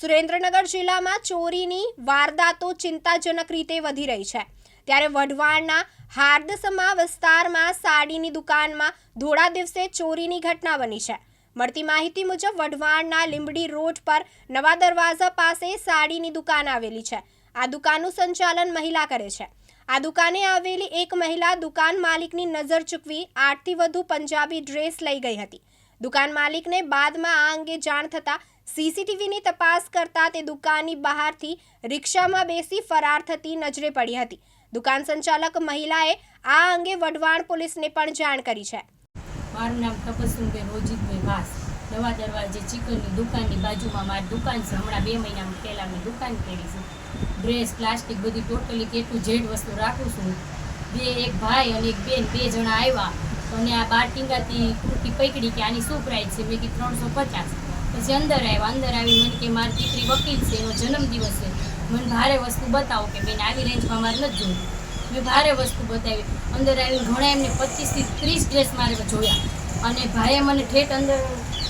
સુરેન્દ્રનગર જિલ્લામાં ચોરીની વારદાતો ચિંતાજનક રીતે વધી રહી છે. ત્યારે વઢવાણના હાર્દસમા વિસ્તારમાં સાડીની દુકાનમાં ધોળા દિવસે ચોરીની ઘટના બની છે. મળતી માહિતી મુજબ વઢવાણના લીંબડી રોડ પર નવા દરવાજા પાસે સાડીની દુકાન આવેલી છે. આ દુકાનનું સંચાલન મહિલા કરે છે. આ દુકાને આવેલી એક મહિલા દુકાન માલિકની નજર ચૂકવી આઠથી વધુ પંજાબી ડ્રેસ લઈ ગઈ હતી. દુકાન માલિકને બાદમાં આ અંગે જાણ થતાં સીસીટીવીની તપાસ કરતા તે દુકાનની બહારથી રિક્ષામાં બેસી ફરાર થતી નજરે પડી હતી. દુકાન સંચાલક મહિલાએ આ અંગે વઢવાણ પોલીસને પણ જાણ કરી છે. મારું નામ તપસ્વીનભાઈ રોજીતભાઈ વાસ. નવા દરવાજે ચિકનની દુકાનની બાજુમાં મારી દુકાન છે. હમણાં બે મહિના પહેલાં મેં દુકાન કરી છે. ડ્રેસ, પ્લાસ્ટિક બધી ટોટલી કેટલું જેડ વસ્તુ રાખું છું. બે, એક ભાઈ અને એક બેન, બે જણા આવ્યા. અને આ બાર ટીંગાથી કુર્તી પકડી કે આની શું પ્રાઇસ છે? મેં કીધું ત્રણસો પચાસ. પછી અંદર આવ્યા. અંદર આવી મને કે મારી દીકરી વકીલ છે, એનો જન્મદિવસ છે. મને ભારે વસ્તુ બતાવો કે બેન, આવી રેન્જમાં મારે નથી જોયું મેં ભારે વસ્તુ બતાવી. અંદર આવીને ઘણા એમને પચીસથી ત્રીસ ડ્રેસ મારે જોયા. અને ભાઈએ મને ઠેઠ અંદર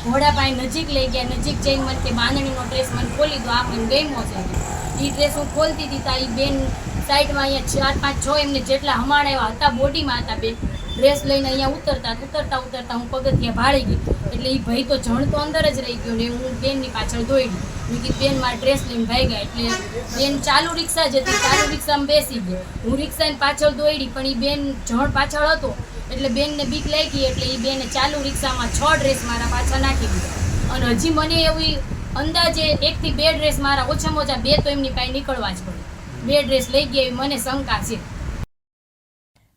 ઘોડા પાસે નજીક લઈ ગયા. નજીક જઈને મને કે બાંધણીનો ડ્રેસ મને ખોલી દો. આ મને ગમ્યો છે. એ ડ્રેસ હું ખોલતી હતી. તારી બેન સાઈડમાં અહીંયા ચાર પાંચ છ એમને જેટલા હમાણા એવા હતા, બોડીમાં હતા બે. ડ્રેસ લઈને અહીંયા ઉતરતા ઉતરતા ઉતરતા હું પગથિયા ભાળી ગઈ. એટલે એ ભાઈ તો જણ તો અંદર જ રહી ગયો ને હું બેનની પાછળ દોડી મેં કીધું, બેન, મારા ડ્રેસ લઈને ભાઈ ગયા એટલે બેન ચાલુ રિક્ષા જ હતી, ચાલુ રિક્ષામાં બેસી ગઈ. હું રિક્ષાની પાછળ દોડી પણ એ બેન જણ પાછળ હતો. એટલે બેનને બીક લાગી, એટલે એ બેને ચાલુ રિક્ષામાં છ ડ્રેસ મારા પાછળ નાખી દીધા. અને હજી મને એવી અંદાજે એકથી બે ડ્રેસ મારા ઓછામાં ઓછા બે તો એમની પાસે નીકળવા જ પડે. બે ડ્રેસ લઈ ગયા મને શંકા છે.